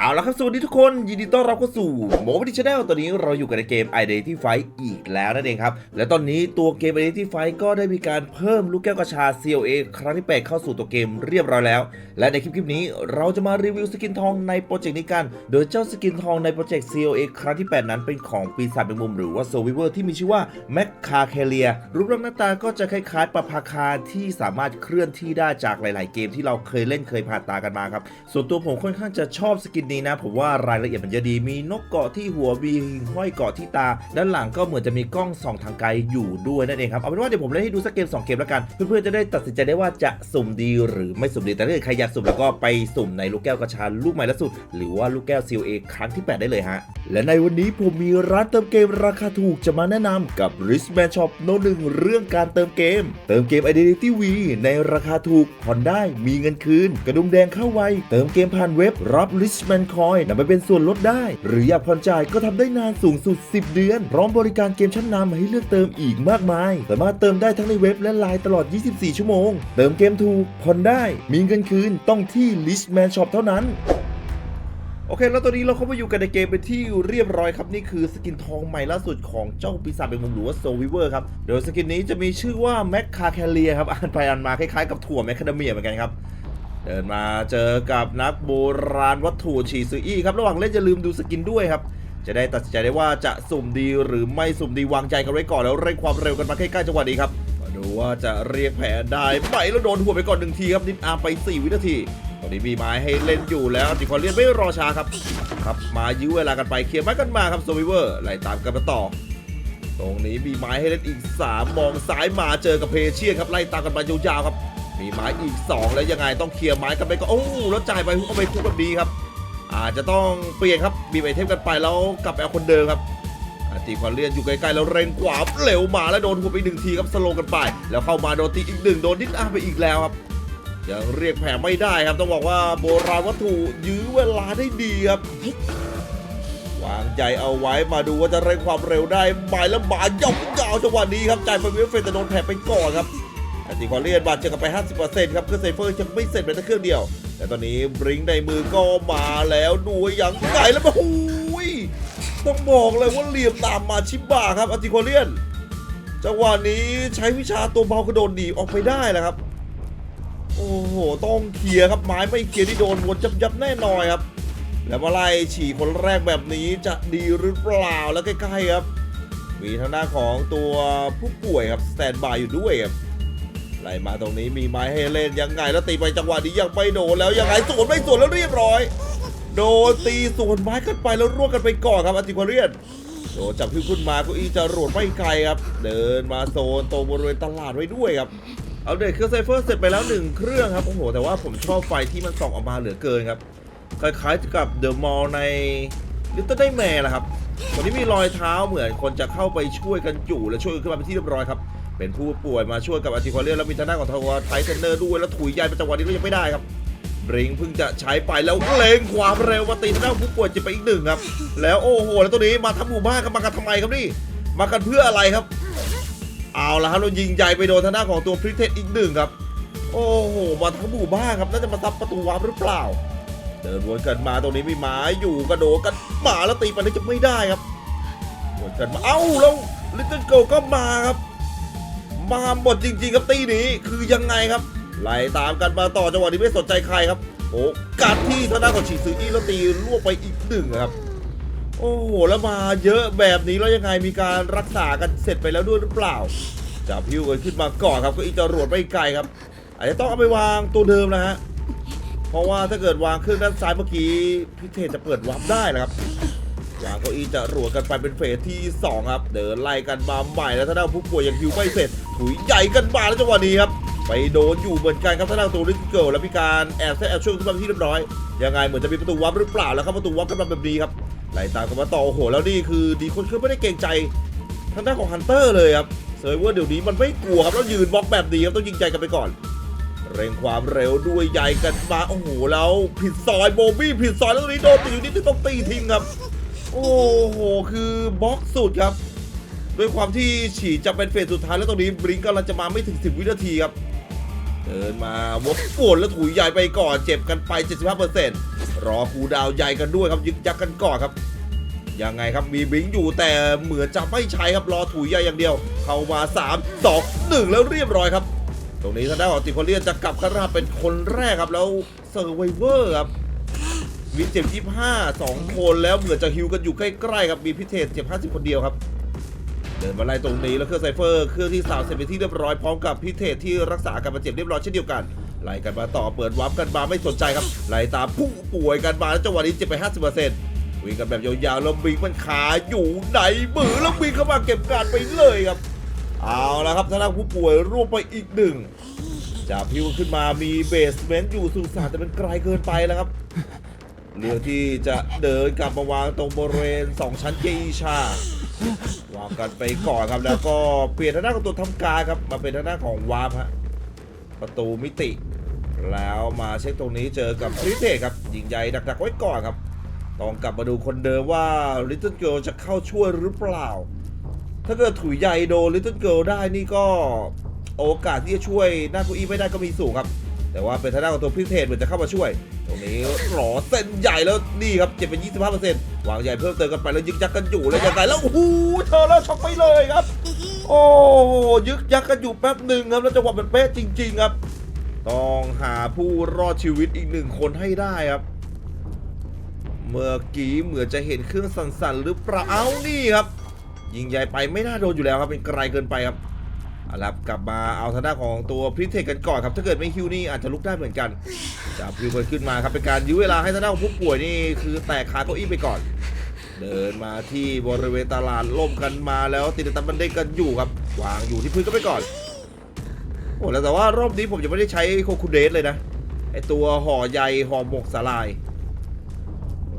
เอาละครับสวัสดีทุกคนยินดีต้อนรับเข้าสู่โมบิดิชแนลตอนนี้เราอยู่กันในเกม Identity Fight อีกแล้วนั่นเองครับ และตอนนี้ตัวเกม Identity Fight ก็ได้มีการเพิ่มลูกแก้วกระชา COA ครั้งที่8เข้าสู่ตัวเกมเรียบร้อยแล้ว และในคลิปคลิปนี้เราจะมารีวิวสกินทองในโปรเจกต์นี้กัน โดยเจ้าสกินทองในโปรเจกต์ COA ครั้งที่ 8 นั้นเป็นของปีศาจแมงมุมหรือว่า s o v i v e r ที่มีชื่อว่า m a c c a c a l i a รูปร่างหน้าตาก็จะคล้ายๆปะพาคาที่สามารถเคลื่อนที่ได้จากหลาย ๆ เกมที่เราเคยเล่นเคยผ่านตากันมาครับส่วนตัวผมค่อนข้างจะชอบสกินนี้นะ ผมว่ารายละเอียดมันเยอะดีมีนกเกาะที่หัวมีหิ่งห้อยเกาะที่ตา ด้านหลังก็เหมือนจะมีกล้องส่องทางไกลอยู่ด้วยนั่นเองครับเอาเป็นว่าเดี๋ยวผมเล่นให้ดูสักเกม2เกมแล้วกัน เพื่อนๆจะได้ตัดสินใจได้ว่าจะสุ่มดีหรือไม่สุ่มดีแต่ถ้าเกิดใครอยากสุ่มแล้วก็ไปสุ่มในลูกแก้วกระชาลูกใหม่ล่าสุด หรือว่าลูกแก้ว COA ครั้งที่ 8 ได้เลยฮะและในวันนี้ผมมีร้านเติมเกมราคาถูกจะมาแนะนำกับ r i s m a n Shop โนหนึ่งเรื่องการเติมเกม เติมเกม Identity V ในราคาถูกผ่อนได้มีเงินคืน กระดุมแดงเข้าไวเติมเกมผ่านเว็บรับ r i s m a n Coin นำไปเป็นส่วนลดได้ หรืออยากผ่อนจ่ายก็ทำได้นานสูงสุด 10 เดือน พร้อมบริการเกมชั้นนำให้เลือกเติมอีกมากมาย สามารถเติมได้ทั้งในเว็บและไลน์ตลอด 24 ชั่วโมง เติมเกมถูกผ่อนได้ มีเงินคืนต้องที่ r i s m a n Shop เท่านั้นโอเค แล้วตอนนี้เราเข้ามาอยู่กันในเกมเป็นที่เรียบร้อยครับ นี่คือสกินทองใหม่ล่าสุดของเจ้าปีศาจเป็นมุมหรือว่าโซวิเวอร์ครับโดยสกินนี้จะมีชื่อว่าแมคคาแคเลียครับ อ่านไปอ่านมาคล้ายๆกับถั่วแมคคาเดเมียเหมือนกันครับ เดินมาเจอกับนักโบราณวัตถุฉีซืออี้ครับ ระหว่างเล่นอย่าลืมดูสกินด้วยครับ จะได้ตัดสินใจได้ว่าจะสุ่มดีหรือไม่สุ่มดีวางใจกันไว้ก่อนแล้วเร่งความเร็วกันมาใกล้ๆจังหวะนี้ครับมาดูว่าจะเรียกแผลได้ไหมแล้วโดนหัวไปก่อนหนึ่งทีครับนิดอาร์ไป 4 วินาทีตอนนี้มีไม้ให้เล่นอยู่แล้วจิคอนเลียนไม่รอช้าครับครับมายื้อเวลากันไปเคลียร์ไม้กันมาครับโซวิเวอร์ไล่ตามกันมาต่อตรงนี้มีไม้ให้เล่นอีก 3 มองซ้ายมาเจอกับเพเชียนครับไล่ตามกันมายาวๆครับ มีไม้อีก 2 แล้วยังไงต้องเคลียร์ไม้กันไปก็โอ้แล้วจ่ายไปฮุกเข้าไปคุกแบบนี้ครับอาจจะต้องเปลี่ยนครับบีบไอเทมกันไปแล้วกลับไปเอาคนเดิมครับตีคอนเลียนอยู่ไกลๆแล้วเร่งขวาเร็วมาแล้วโดนหัวไปหนึ่งทีครับสโลกันไป แล้วเข้ามาโดนตีอีกหนึ่งโดนดิสอาไปอีกแล้วครับยังเรียกแผลไม่ได้ครับต้องบอกว่าโบราณวัตถุยื้อเวลาได้ดีครับวางใจเอาไว้มาดูว่าจะเร่งความเร็วได้ไหมแล้วบาย่อมยาวจังหวะนี้ครับจ่ายไปเวฟเฟนแต่โดนแผลไปก่อนครับ อันติคอเลียนบาดเจ็บกันไป 50%ครับเครื่องไซเฟอร์ยังไม่เสร็จเลยแต่เครื่องเดียว แต่ตอนนี้บริงในมือก็มาแล้วดูอย่างไงแล้วมาหูยต้องบอกเลยว่าเหลี่ยมตามมาชิบะครับอัติคอเลียนจังหวะนี้ใช้วิชาตัวเบากระโดดหนีออกไปได้แล้วครับ โอ้โห ต้องเคลียร์ครับไม้ไม่เคลียร์ที่โดนวนยับยับแน่นอนครับ แล้วมาไล่ฉี่คนแรกแบบนี้จะดีหรือเปล่าแล้วใกล้ๆครับ มีทางด้านของตัวผู้ป่วยครับสแตนบายอยู่ด้วยครับ ไล่มาตรงนี้มีไม้ให้เล่นยังไงแล้วตีไปจังหวะนี้ยังไม่โดนแล้วยังไงสวนไม่สวนแล้วเรียบร้อย โดนตีสวนไม้กันไปแล้วร่วงกันไปก่อนครับอัติควาเรียนโดนจับขึ้นขึ้นมาก็อีจะรวดไม่ไกลครับ เดินมาโซนตรงบริเวณตลาดไว้ด้วยครับเอาเด็กเครื่องไซเฟอร์เสร็จไปแล้วหนึ่งเครื่องครับโอ้โหแต่ว่าผมชอบไฟที่มันส่องออกมาเหลือเกินครับคล้ายๆกับเดอะมอลในลิตเติ้ลไดแมร์ละครับวันนี้มีรอยเท้าเหมือนคนจะเข้าไปช่วยกันอยู่และช่วยขึ้นมาเป็นที่เรียบร้อยครับ เป็นผู้ป่วยมาช่วยกับอันติควาเรียแล้วมีทางด้านของทาวไทเทนเนอร์ด้วยแล้วถุยใยเป็นจังหวะนี้ก็ยังไม่ได้ครับบริงเพิ่งจะใช้ไปแล้วเล็งความเร็วมาตีทางด้านผู้ป่วยจ็บไปอีกหนึ่งครับ แล้วโอ้โหแล้วตัวนี้มาทำหมู่บ้านกันมากันทำไมครับนี่ มากันเพื่ออะไรครับ เอาละครับเรายิงใหญ่ไปโดนทางด้านของตัวพริเทสอีกหนึ่งครับ โอ้โหมาทั้งหมู่บ้านครับน่าจะมาซับประตูวาร์ปหรือเปล่า เดินวนกันมาตรงนี้มีหมาอยู่กระโดดกันหมาแล้วตีไปนี่จะไม่ได้ครับวนกันมาเอ้าแล้วลิตเติ้ลเกิลก็มาครับ มาหมดจริง ๆ ครับตีนี้คือยังไงครับไล่ตามกันมาต่อจังหวะนี้ไม่สนใจใครครับโอ้กัดที่ทางด้านของฉีซืออี้แล้วตีล่วงไปอีกหนึ่งครับ โอ้โหแล้วมาเยอะแบบนี้แล้วยังไงมีการรักษากันเสร็จไปแล้วด้วยหรือเปล่าจับพิวกันขึ้นมาก่อนครับก็อีจรวดไม่ไกลครับอาจจะต้องเอาไปวางตัวเดิมนะฮะเพราะว่าถ้าเกิดวางเครื่องด้านซ้ายเมื่อกี้พิเทศจะเปิดวับได้นะครับ วางเก้าอี้จะรวดกันไปเป็นเฟสที่ 2 ครับ เดินไล่กันมาใหม่แล้วถ้าด้านผู้ป่วยยังฮิวไม่เสร็จ ถุยใหญ่กันมาแล้วจังหวะนี้ครับ ไปโดนอยู่เหมือนกันครับถ้าด้านตัวลิสเกิลแล้วมีการแอบแทรกแอบช่วยขึ้นมานที่เรียบร้อย ยังไงเหมือนจะมีประตูวับหรือเปล่าแล้วครับประตูวับกันมาแบบนี้ครับไล่ตามกันมาต่อโอ้โหแล้วนี่คือดีคนคือไม่ได้เกรงใจทางด้านของฮันเตอร์เลยครับเซอร์เวอร์เดี๋ยวนี้มันไม่กลัวครับแล้วยืนบล็อกแบบนี้ครับต้องยิงใจกันไปก่อนเร่งความเร็วด้วยใหญ่กันมาโอ้โหแล้วผิดซอยโบบี้ผิดซอยแล้วตรงนี้โดนตีอยู่นิดนึงต้องตีทิ้งครับ โอ้โห คือบล็อกสุดครับ ด้วยความที่ฉี่จะเป็นเฟสสุดท้ายแล้วตรงนี้บลิงก์กำลังจะมาไม่ถึง 10 วินาทีครับ เดินมาวบปวดแล้วถุยใหญ่ไปก่อน เจ็บกันไป 75%รอคูดาวใหญ่กันด้วยครับยึกยักกันก่อนครับ ยังไงครับมีบลิงก์อยู่แต่เหมือนจะไม่ใช้ครับรอถุยใหญ่อย่างเดียว เข้ามา3 2 1 แล้วเรียบร้อยครับ ตรงนี้ทางด้านของติโคเลียนจะกลับคาราเป็นคนแรกครับแล้วเซอร์ไวเวอร์ครับ มีเจ็บ25 2คนแล้วเหมือนจะฮิวกันอยู่ใกล้ๆครับมีพิเศษเจ็บ50คนเดียวครับ เดินมาไล่ตรงนี้แล้วเครื่องไซเฟอร์เครื่องที่สามเสร็จเป็นที่เรียบร้อยพร้อมกับพิเศษที่รักษาอาการบาดเจ็บเรียบร้อยเช่นเดียวกันไล่กันมาต่อเปิดวาร์ปกันมาไม่สนใจครับไล่ตามผู้ป่วยกันมาแล้วจังหวะนี้เจ็บไป 50%วิ่งกันแบบยาวๆแล้วบิงมันขาอยู่ไหนมือแล้วบิงเข้ามาเก็บการไปเลยครับ เอาละครับทางด้านผู้ป่วยร่วมไปอีกหนึ่งจากพิวขึ้นมามีเบสเมนต์อยู่สุสานแต่เป็นไกลเกินไปแล้วครับ เรียวที่จะเดินกลับมาวางตรงบริเวณสองชั้นเกอีชาวางกันไปก่อนครับแล้วก็เปลี่ยนทางด้านของตัวทำการครับมาเป็นทางด้านของวาร์ปฮะประตูมิติ แล้วมาเช็คตรงนี้เจอกับพริเทครับยิงใหญ่ดักๆไว้ก่อนครับต้องกลับมาดูคนเดิมว่า Little Girl จะเข้าช่วยหรือเปล่า ถ้าเกิดถุยใหญ่โดน Little Girl ได้นี่ก็โอกาสที่จะช่วยหน้ากุอีไม่ได้ก็มีสูงครับ แต่ว่าเป็นทางด้านของตัวพิเศษเหมือนจะเข้ามาช่วย ตรงนี้หลอเส้นใหญ่แล้วนี่ครับเจ็บเป็น25%วางใหญ่เพิ่มเติมกันไปแล้วยึกยักกันอยู่แล้วยังไงแล้วโอ้โหเธอแล้วช็อกไปเลยครับ โอ้โหยึกยักกันอยู่แป๊บหนึ่งครับแล้วจังหวะมันเป๊ะจริง ๆ ครับ ต้องหาผู้รอดชีวิตอีกหนึ่งคนให้ได้ครับ เมื่อกี้เหมือนจะเห็นเครื่องสั่นๆหรือเปล่าเอานี่ครับ ยิงใหญ่ไปไม่น่าโดนอยู่แล้วครับเป็นไกลเกินไปครับ เอาละกลับมาเอาทางด้านของตัวพริเทคกันก่อนครับ ถ้าเกิดไม่ฮิวนี่อาจจะลุกได้เหมือนกันจับฮิวกันขึ้นมาครับเป็นการยื้อเวลาให้ทางด้านของผู้ป่วยนี่คือแตกขาเก้าอี้ไปก่อน เดินมาที่บริเวณตลาดล่มกันมาแล้วติดตามบันไดกันอยู่ครับวางอยู่ที่พื้นก็ไปก่อนโอ้แล้วแต่ว่ารอบนี้ผมยังไม่ได้ใช้โคคูเดสเลยนะไอตัวห่อใยห่อหมกสาลาย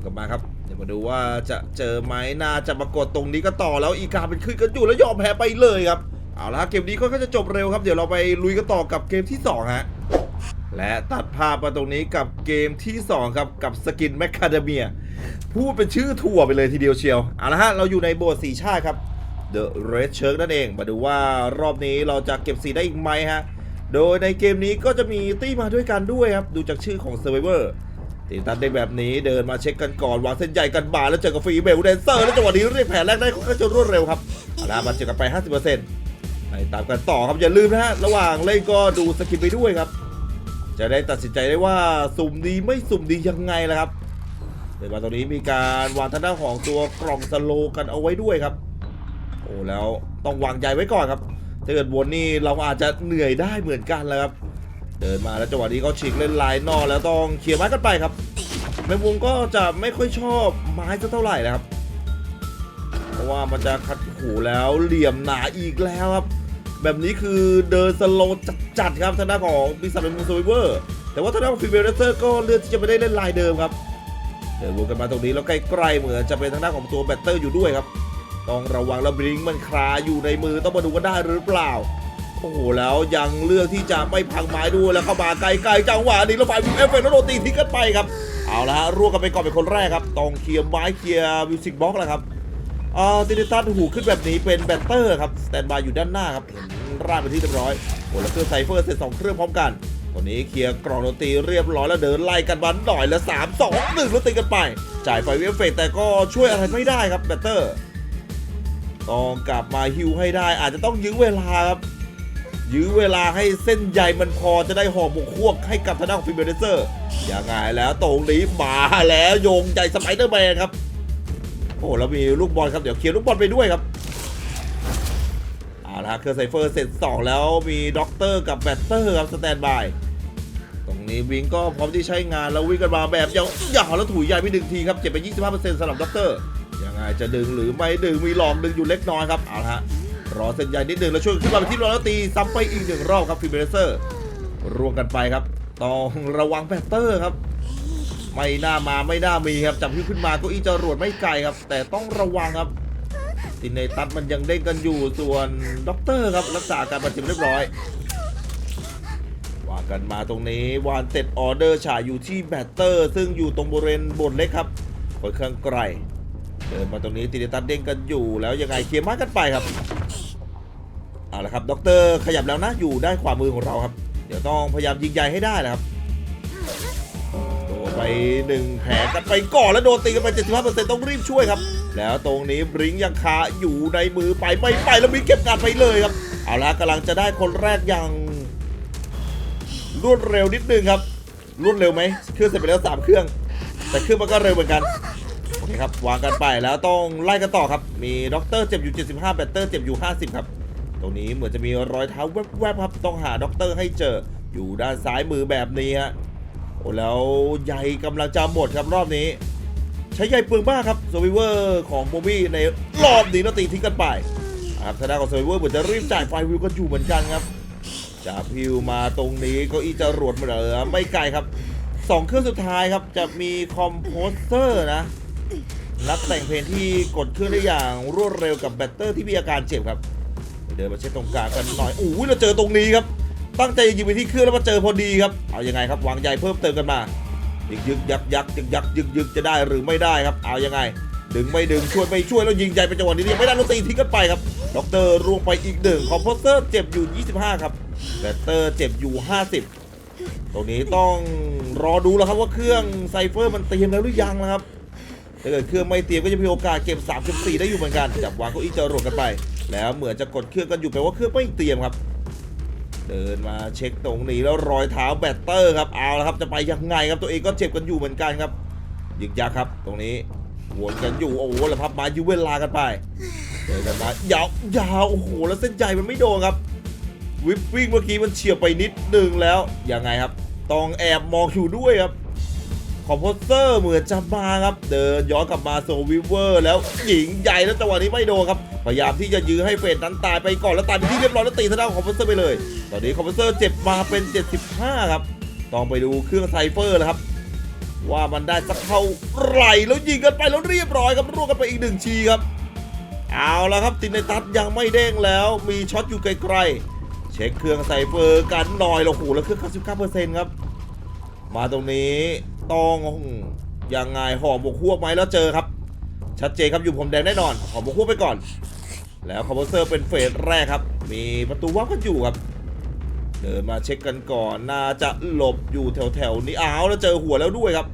กลับมาครับเดี๋ยวมาดูว่าจะเจอไหมน่าจะมากดตรงนี้ก็ต่อแล้วอีกาเป็นขึ้นกันอยู่แล้วยอมแพ้ไปเลยครับ เอาละเกมนี้ค่อนข้างจะจบเร็วครับ เดี๋ยวเราไปลุยกันต่อกับเกมที่สองฮะ และตัดภาพมาตรงนี้กับเกมที่สองครับ กับสกินแมคคาเดเมีย พูดเป็นชื่อถั่วไปเลยทีเดียวเชียว เอาละฮะ เราอยู่ในโบสถ์สีชาติครับ The Red Shark นั่นเอง มาดูว่ารอบนี้เราจะเก็บสีได้อีกไหมฮะ โดยในเกมนี้ก็จะมีตี้มาด้วยกันด้วยครับ ดูจากชื่อของ Survivor ตีตันได้แบบนี้เดินมาเช็คกันก่อนวางเส้นใหญ่กันบาแล้วเจอกับฟรีเบลเดนเซอร์ แล้วจังหวะนี้เรียกแผนแรกได้ค่อนข้างจะรวดเร็วครับเอาละมาเจอกันไป 50% ไปตามกันต่อครับอย่าลืมนะฮะระหว่างเล่นก็ดูสกิปไปด้วยครับ จะได้ตัดสินใจได้ว่าสุ่มดีไม่สุ่มดียังไงล่ะครับเดี๋ยวมาตรงนี้มีการวางทางด้านของตัวกล่องสโลกันเอาไว้ด้วยครับ โอ้แล้วต้องวางใจไว้ก่อนครับถ้าเกิดวนนี่เราอาจจะเหนื่อยได้เหมือนกันแล้วครับ เดินมาแล้วจังหวะนี้เขาฉีกเล่นลายนอกแล้วต้องเคลียร์ไม้กันไปครับแมงมุมก็จะไม่ค่อยชอบไม้สักเท่าไหร่นะครับ เพราะว่ามันจะคัดหูแล้วเหลี่ยมหนาอีกแล้วครับ แบบนี้คือเดินสโลว์จัดๆครับทางด้านของบิสันเป็นมูสเวอร์แต่ว่าทางด้านของฟิเบลเซอร์ก็เลือกที่จะไม่ได้เล่นลายเดิมครับเดินวนกันมาตรงนี้แล้วใกล้ๆเหมือนจะเป็นทางด้านของตัวแบตเตอร์อยู่ด้วยครับต้องระวังแล้วบลิงมันคลาอยู่ในมือต้องมาดูว่าได้หรือเปล่าโอ้โหแล้วยังเลือกที่จะไม่พังไม้ด้วยแล้วเข้ามาไกลๆจังหวะนี้แล้วฝ่ายวิวเอฟเฟกต์แล้วโดนตีทิ้งกันไปครับเอาละฮะร่วงกันไปก่อนเป็นคนแรกครับต้องเคลียร์ไม้เคลียร์มิวสิกบล็อกแล้วครับ อ่าตินิตันหูขึ้นแบบนี้เป็นแบตเตอร์ครับสแตนบายอยู่ด้านหน้าครับเห็นร่างเป็นที่เรียบร้อยโอ้แล้วเครื่องไซเฟอร์เสร็จสองเครื่องพร้อมกันตอนนี้เคลียร์กล่องดนตรีเรียบร้อยแล้วเดินไล่กันบันหน่อยแล้ว3 2 1แล้วตีกันไป จ่ายไฟเวฟเฟกแต่ก็ช่วยอะไรไม่ได้ครับแบตเตอร์ต้องกลับมาฮิวให้ได้ อาจจะต้องยื้อเวลาครับยื้อเวลาให้เส้นใยมันพอจะได้ห่อหมกควกให้กับทางด้านของฟิเบเดเซอร์ยังไงแล้วตรงนี้มาแล้วโยงใจสไปเดอร์แมนครับ โอ้แล้วมีลูกบอลครับเดี๋ยวเคลียร์ลูกบอลไปด้วยครับเอาละเครื่องไซเฟอร์เสร็จ2แล้วมีด็อกเตอร์กับแบตเตอร์ครับสแตนบายตรงนี้วิงก็พร้อมที่ใช้งานแล้ววิ่งกันมาแบบยาวๆแล้วถุยใหญ่ไปหนึ่งทีครับเจ็บไป 25%สำหรับด็อกเตอร์ยังไงจะดึงหรือไม่ดึงมีหลอกดึงอยู่เล็กน้อยครับเอาละฮะรอเส้นใหญ่นิดหนึ่งแล้วช่วยขึ้นมาเป็นที่รอแล้วตีซ้ำไปอีกหนึ่งรอบครับฟิเบเซอร์รวมกันไปครับต้องระวังแบตเตอร์ครับ ไม่น่ามาไม่น่ามีครับจับที่ขึ้นมาก็อีจรวดไม่ไกลครับ แต่ต้องระวังครับตินในตัดมันยังเด้งกันอยู่ส่วนด็อกเตอร์ครับรักษาการบาดเจ็บเรียบร้อยว่ากันมาตรงนี้วานเต็ดออเดอร์ฉายอยู่ที่แบตเตอร์ ซึ่งอยู่ตรงบริเวณบนเล็กครับค่อนข้างไกลเดินมาตรงนี้ตินิตันเด้งกันอยู่แล้วยังไงเคลียร์มากันไปครับเอาละครับด็อกเตอร์ขยับแล้วนะอยู่ด้านขวามือของเราครับ เดี๋ยวต้องพยายามยิงใหญ่ให้ได้นะครับ ไปหนึ่งแผลกันไปก่อนแล้วโดนตีกันไป75%ต้องรีบช่วยครับ แล้วตรงนี้บริงยังคาอยู่ในมือไปไม่ไปแล้วมีเก็บการไปเลยครับ เอาละกำลังจะได้คนแรกอย่าง รวดเร็วนิดนึงครับ รวดเร็วไหมเครื่องเสร็จไปแล้วสามเครื่อง แต่เครื่องมันก็เร็วเหมือนกันโอเคครับวางกันไปแล้วต้องไล่กันต่อครับ มีด็อกเตอร์เจ็บอยู่ 75 แบตเตอร์เจ็บอยู่ 50 ครับ ตรงนี้เหมือนจะมีรอยเท้าแวบๆครับต้องหาด็อกเตอร์ให้เจออยู่ด้านซ้ายมือแบบนี้ฮะ โอ้แล้วใยกำลังจะหมดครับรอบนี้ ใช้ใยเปลืองมากครับโซวิเวอร์ของโบบี้ในรอบนี้แล้วตีทิ้งกันไปครับทางด้านของโซวิเวอร์เหมือนจะรีบจ่ายไฟวิวกันอยู่เหมือนกันครับจะพิวมาตรงนี้ก็อีจะรวดเหลือไม่ไกลครับสองเครื่องสุดท้ายครับจะมีคอมโพสเตอร์นะนักแต่งเพลงที่กดเครื่องได้อย่างรวดเร็วกับแบตเตอร์ที่มีอาการเจ็บครับ เดินมาเช็คตรงกลางกันหน่อยอู้ยเราเจอตรงนี้ครับ ตั้งใจยิงไปที่เครื่องแล้วมาเจอพอดีครับ เอายังไงครับวางใยเพิ่มเติมกันมา ยึกยึกยักยักยึกยักยึกยึกจะได้หรือไม่ได้ครับ เอายังไง ดึงไม่ดึงช่วยไม่ช่วยแล้วยิงใยเป็นจังหวะนี้ยังไม่ได้ล้วตีทิ้งกันไปครับ ด็อกเตอร์ร่วงไปอีกหนึ่งคอมโพเตอร์เจ็บอยู่ 25 ครับแบตเตอร์เจ็บอยู่ 50 ตรงนี้ต้องรอดูแล้วครับว่าเครื่องไซเฟอร์มันเตรียมแล้วหรือยังนะครับถ้าเกิดเครื่องไม่เตรียมก็จะมีโอกาสเก็บ3 4ได้อยู่เหมือนกันจับวางก้าอี้จรวดกันไป แล้วเหมือนจะกดเครื่องกันอยู่แปลว่าเครื่องไม่เตรียมครับ เดินมาเช็คตรงนี้แล้วรอยเท้าแบตเตอร์ครับเอาละครับจะไปยังไงครับตัวเองก็เจ็บกันอยู่เหมือนกันครับยึกยักครับ ตรงนี้วนกันอยู่โอ้โหแล้วพับมายื้อเวลากันไปเดินกันมายาวยาวโอ้โหแล้วเส้นใจมันไม่โดนครับวิปวิ่งเมื่อกี้มันเฉียบไปนิดนึงแล้วยังไงครับต้องแอบมองอยู่ด้วยครับ คอมโพสเตอร์เหมือนจะมาครับ เดินย้อนกลับมาโซวิเวอร์แล้วหญิงใหญ่แล้วจังหวะนี้ไม่โดนครับ พยายามที่จะยื้อให้เฟรดนั้นตายไปก่อนแล้วตายไปที่เรียบร้อยแล้วตีทางด้านของคอมโพสเตอร์ไปเลย ตอนนี้คอมโพสเตอร์เจ็บมาเป็น 75 ครับ ต้องไปดูเครื่องไซเฟอร์แล้วครับ ว่ามันได้สักเท่าไหร่แล้วยิงกันไปแล้วเรียบร้อยครับร่วงกันไปอีกหนึ่งชีครับ เอาละครับตินในตัดยังไม่เด้งแล้ว มีช็อตอยู่ไกลๆเช็คเครื่องไซเฟอร์กันหน่อยแล้วโอ้โหแล้วเครื่อง99%ครับมาตรงนี้ ตองยังไงห่อบวกฮวไหมแล้วเจอครับ ชัดเจนครับอยู่ผมแดงแน่นอนห่อบวกฮวไปก่อน แล้วคอมโพเซอร์เป็นเฟสแรกครับ มีประตูว่างกันอยู่ครับ เดินมาเช็คกันก่อนน่าจะหลบอยู่แถวๆนี้อ้าวแล้วเจอหัวแล้วด้วยครับ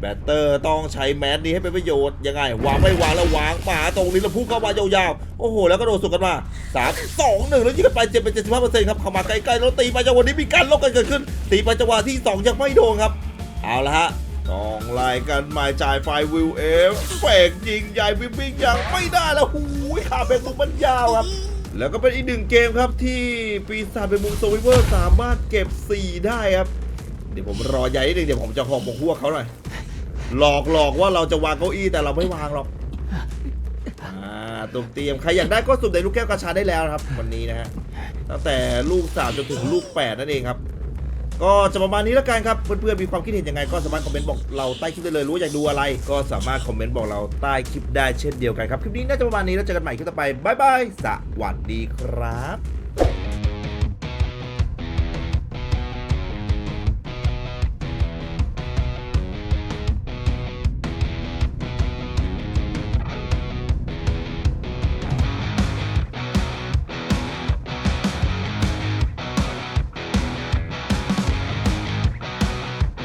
แบตเตอร์ต้องใช้แมสนี้ให้เป็นประโยชน์ยังไงวางไม่วางแล้ววางป่าตรงนี้แล้วพุ่งเข้ามายาวๆโอ้โหแล้วก็โดนสุกกันมาสามสองหนึ่งแล้วยิงกันไปเจ็บเป็นเจ็ดสิบห้าเปอร์เซ็นต์ครับเข้ามาใกล้ๆแล้วตีไปจังหวะนี้มีการลบกันเกิดขึ้น ตีไปจังหวะที่สองยังไม่โดนครับ เอาละฮะต้องไล่กันมาจ่ายไฟวิวเอฟเฟกยิงใหญ่วิบวิ่งยังไม่ได้แล้วหูยขาเป็นมุมมันยาวครับ แล้วก็เป็นอีกหนึ่งเกมครับที่ปีศาจเป็นมุมโซวิเวอร์สามารถเก็บ 4 ได้ครับ เดี๋ยวผมรอใหญ่นิดนึงเดี๋ยวผมจะหอมบกหัวเขาหน่อย หลอกหลอกว่าเราจะวางเก้าอี้แต่เราไม่วางหรอกอ่าตุ่มเตรียมใครอยากได้ก็สุ่มในลูกแก้วกระชาได้แล้วครับ วันนี้นะฮะตั้งแต่ลูกสามจนถึงลูกแปดนั่นเองครับ ก็จะประมาณนี้แล้วกันครับ เพื่อนๆ มีความคิดเห็นยังไงก็สามารถคอมเมนต์บอกเราใต้คลิปได้เลย รู้อยากดูอะไร ก็สามารถคอมเมนต์บอกเราใต้คลิปได้เช่นเดียวกันครับ คลิปนี้น่าจะประมาณนี้แล้วเจอกันใหม่คลิปต่อไปบายบาย สวัสดีครับ